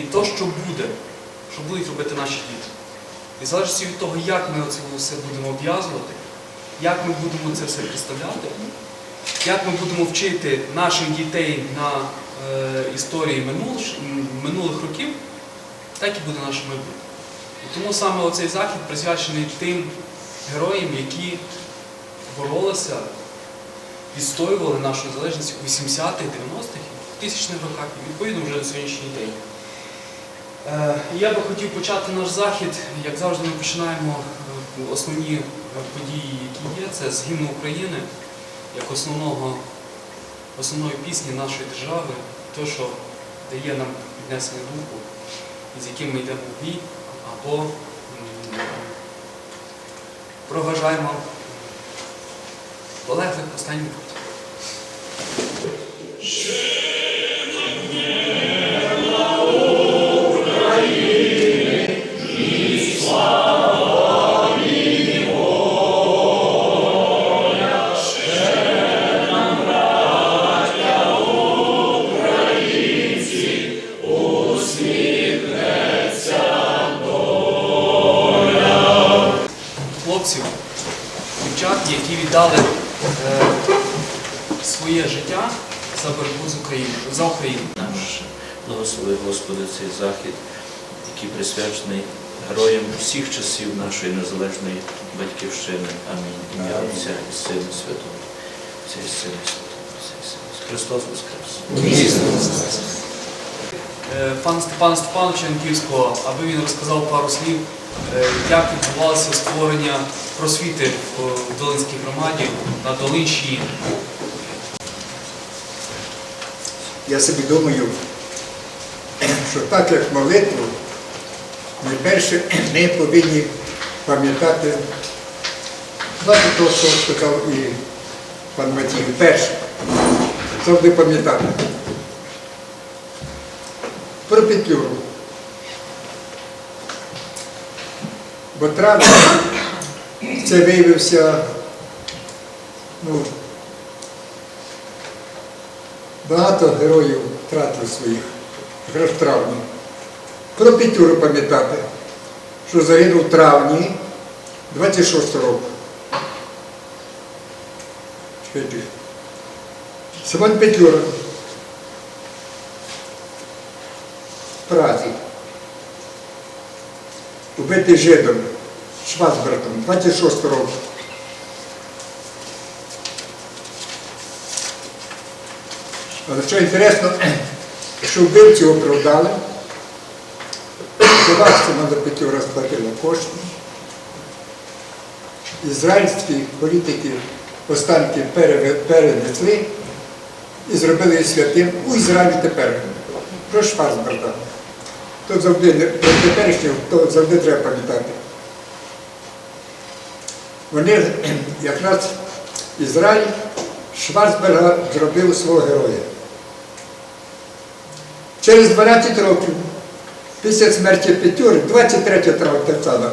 і то, що буде, що будуть робити наші діти. І в залежності від того, як ми це все будемо обв'язувати, як ми будемо це все представляти, як ми будемо вчити наших дітей на е, історії минулих, минулих років, так і буде наше майбутнє. І тому саме оцей захід присвячений тим героям, які боролися, відстоювали нашу незалежність у 80-х, 90-х, 2000-х роках і відповідно вже на сьогоднішній день. Е, Я би хотів почати наш захід, як завжди, ми починаємо е, основні е, події, які є, це з гімну України, як основного, основної пісні нашої держави, то, що дає нам піднесення духу, з яким ми йдемо в бій, або проважаємо полеглих останній Україною, за Україну. Наш благослови Господи цей захід, який присвячений героям всіх часів нашої незалежної батьківщини. Амінь. Ім'я Отця і Сина Святого. І Сина Святого. Христос Воскрес! Е, Пана Степана Степановича Янківського, аби він розказав пару слів, е, як відбувалося створення просвіти в Долинській громаді на Долинщині. Я собі думаю, що так як молитву, ми перше ми повинні пам'ятати знаєте, того, що сказав і пан Матій, перше, завжди пам'ятати. Про Петлюру. Бо травня це виявився, ну, Багато героїв втратили своїх в травні. Про Петюру пам'ятати, що загинув в травні 26 року. Симон Петлюра. В Празі. Убитий жидом, Швацбертом, 26 року. Але що інтересно, що вбивці оправдали, Словаччина на п'ятю розплатила кошти. Ізраїльські політики останки перенесли і зробили святим у Ізраїлі тепер. Про Шварцберга. То завжди теперішнього, то завжди треба пам'ятати. Вони якраз Ізраїль Шварцберга зробив свого героя. Через 12 років після смерті Петюри, 23 травня само,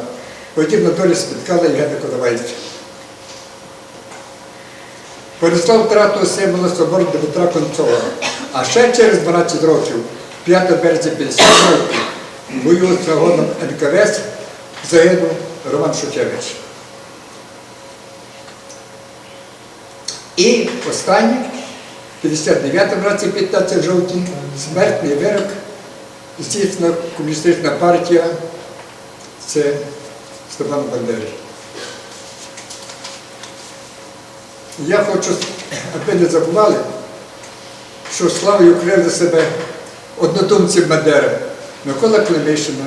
подібна доля спіткала Євгена Кодавайця. Понеслав втрату символа собору Дмитра Концова. А ще через 12 років, 5 березня 50 років, бою з загоном НКВС загинув Роман Шухевич. І останнє, в 59 році, 15 жовтня, смертний вирок, здійснена комуністична партія, це Степан Бандери. Я хочу, аби не забували, що славою крили себе однодумці Бандери Микола Клемишина,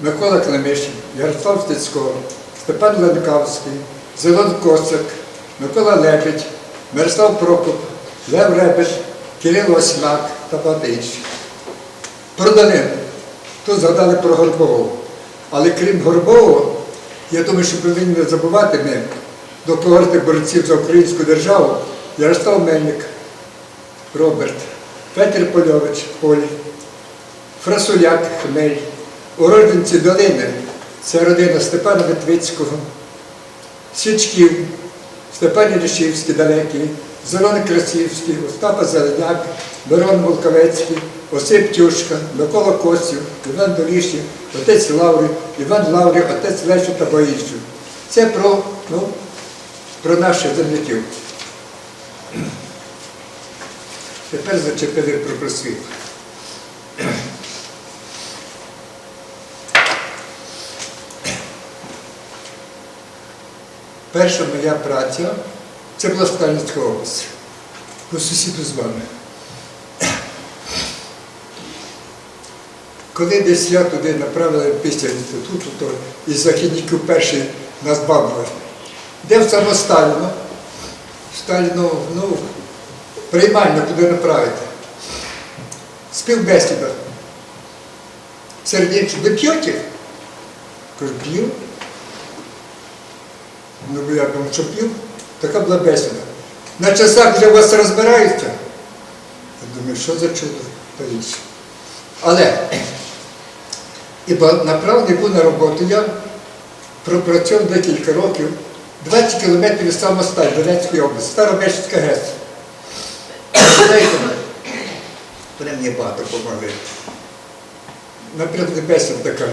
Микола Клемишин, Ярослав Стецько, Степан Ленкавський, Зелон Косик, Микола Лепідь, Мирослав Прокоп, Лев Ребель, Кирило Осьмак та багато інших. Про Данила. Тут згадали про Горбового. Але крім Горбового, я думаю, що повинні не забувати ми до когорти борців за українську державу Ярослав Мельник, Роберт, Петр Польович Полі, Фрасуляк Хмель, уродженці Долини, це родина Степана Витвицького, Січків, Степан Ілішівський далекий, Зелон Красівський, Остапа Зеленяк, Мирон Волковецький, Осип Тюшка, Микола Костів, Іван Долішів, отець Лаврі, Іван Лаврі, отець Лещу та Боїщу. Це про, ну, про наших земляків. Тепер зачепили про просвіт. Перша моя праця це була Сталінська область. По сусіду з вами. Коли десь я туди направили після інституту, то із західників перший нас бабили. Де в само Сталіно? Сталіно, ну, приймально куди направити. Співбесіда. Інших, ви п'єте? Кажу, п'ю. Ну, бо я думав, що п'ю. Така була бесіда. На часах вже вас розбираються. Я думаю, що за чудо та інше. Але і був на роботу я пропрацював декілька років, 20 кілометрів від самосталь Донецької області, Старобешська ГЕС. Вони мені багато допомогли. Наприклад, бесіда така,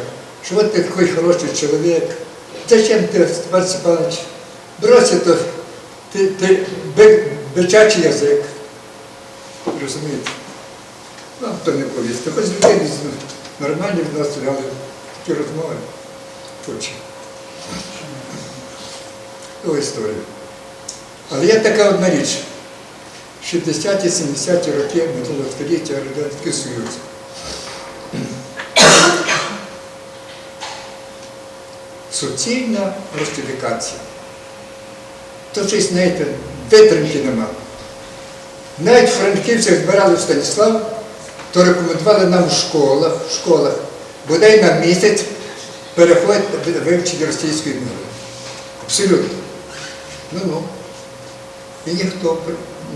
що от ти такий хороший чоловік, зачем ти, Степан Степанович, бросить то ти, ти би- бичачий язик. Розумієте? Вам то не повісти. Хоч людей нормальні відносини, але такі розмови хоче. Ту історію. Але є така одна річ. 60-70-ті роки минулого століття Радянський Союз. Суцільна ростифікація. То щось, знаєте, витримки нема. Навіть франківців збирали в Станіслав, то рекомендували нам в школах, в школах, бодай на місяць переходити вивчення російської мови. Абсолютно. Ну ну. І ніхто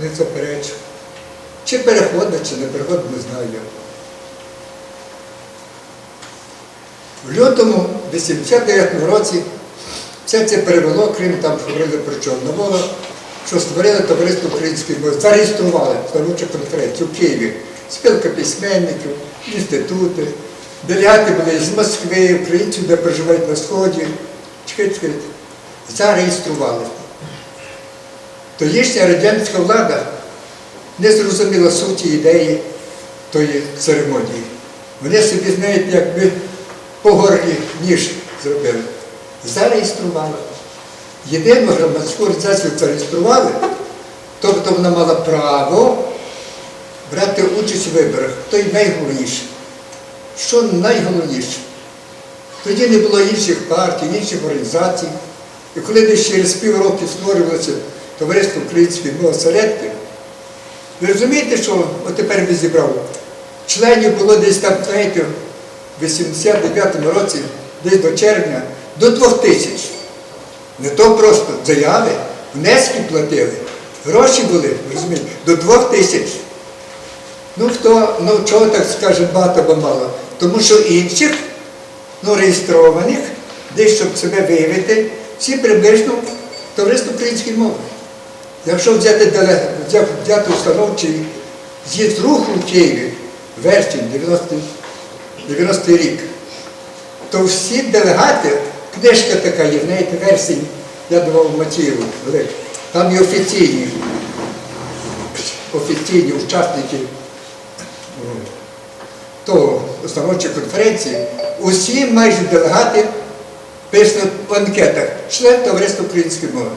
не заперечив. Чи переходить, чи не переходить, не знаю. В лютому 89 році все це перевело, Крим там говорили про Чорновола, що створили товариство української мови, зареєстрували ставучу конференцію в Києві. Спілка письменників, інститути, делегати були з Москви, українців, де проживають на Сході. Чекайте. Зареєстрували. Тоєшня радянська влада не зрозуміла суті ідеї тої церемонії. Вони собі, знаєте, якби по горлі ніж зробили. Зареєстрували. Єдину громадську організацію зареєстрували, тобто вона мала право брати участь у виборах. То й найголовніше. Що найголовніше? Тоді не було інших партій, інших організацій. І коли десь через півроку створювалося товариство української мови осередки, ви розумієте, що от тепер би зібрав? Членів було десь там, знаєте, в 89-му році, десь до червня, до двох тисяч. Не то просто заяви, внески платили, гроші були, розумієте, до двох тисяч. Ну хто, ну чого так скаже багато або мало? Тому що інших, ну реєстрованих, десь щоб себе виявити, всі приблизно товариство української мови. Якщо взяти, деле- взяти установчий з'їзд руху в Києві, вересень 90 90 рік, то всі делегати, книжка така є, знаєте, версій, я давав велику, там є офіційні, офіційні учасники того установчої конференції, усі майже делегати пишуть в анкетах член товариства української мови.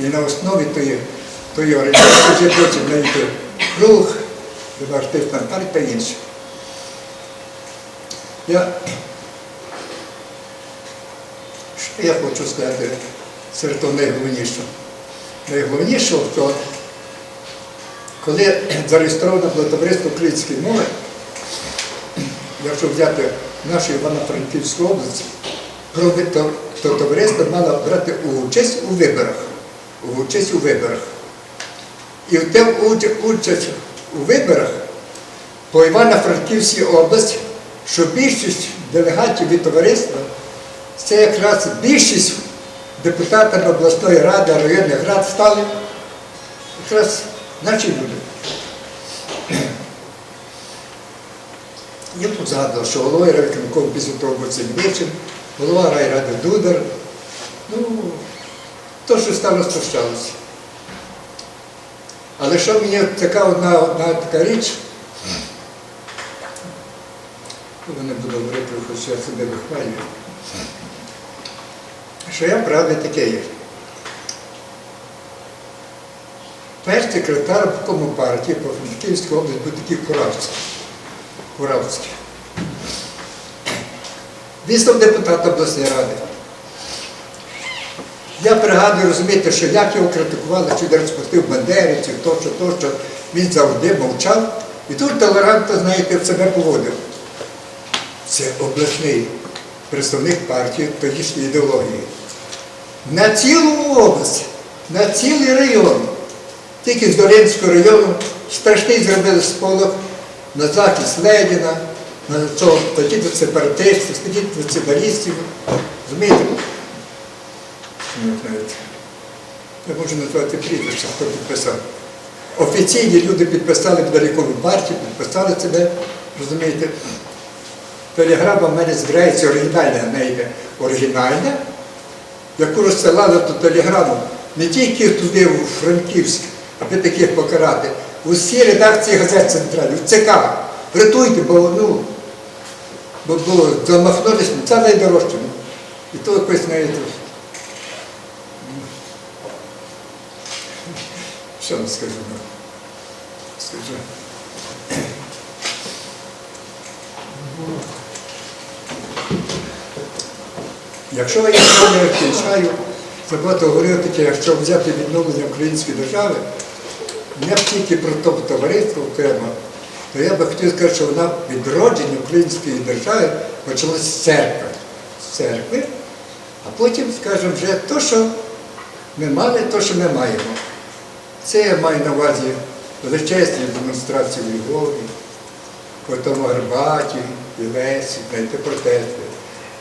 І на основі тої, тої організації вже потім знайти рух, артистна партія та інше. Я, я хочу сказати серед того найголовнішого? Найголовнішого, що коли зареєстровано було товариство української мови, якщо взяти нашу Івано-Франківську область, то, то товариство мало брати участь у виборах. Участь у виборах. І в те участь у виборах по Івано-Франківській області, що більшість делегатів від товариства це якраз більшість депутатів обласної ради, районних рад стали якраз наші люди. Я тут згадував, що голова райвиконкому того був Цельбичин, голова райради Дудар. Ну, то, що стало, стощалося. Але що мені така одна, одна така річ, не буду говорити, хоч я себе вихвалюю, що я правда таке є. Перший секретар обкому партії по Франківській області був такий Куравський. Куравський. Він став депутатом обласної ради. Я пригадую, розумієте, що як його критикували, чи він розпустив бандерівців, то, що, то, що він завжди мовчав. І тут толерантно, знаєте, себе поводив. Це обласний представник партії тодішньої ідеології. На цілу область, на цілий район. Тільки з Долинського району страшний зробили сполох на захист Леніна, на цього тоді до сепаратистів, тоді до цибалістів. Розумієте? Я можу назвати прізвище, хто підписав. Офіційні люди підписали в далековій партії, підписали себе, розумієте? Телеграма в мене збирається оригінальна, не йде оригінальна, яку розсилали ту телеграму не тільки туди, у Франківськ, аби таких покарати, усі редакції газет центральних, в ЦК. Рятуйте, бо ну, бо, бо замахнулись, ну, це найдорожче. І то якось ну, Що вам скажу? Скажу. Якщо я не кінчаю, це багато говорив таке, якщо взяти відновлення української держави, не тільки про то товариство окремо, то я би хотів сказати, що вона відродження української держави почалося з церкви. З церкви, а потім, скажімо, вже то, що ми мали, то, що ми маємо. Це я маю на увазі величезні демонстрації у Львові, потім у Арбаті, і Лесі, знаєте, протести,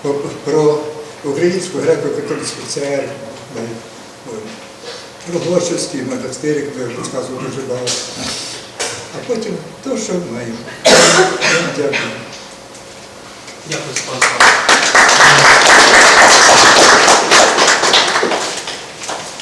про, про українську греко-католицьку церкву, Рогочевський монастир, як ви розказували дуже багато. А потім то, що маємо. Дякую. Дякую, Славович.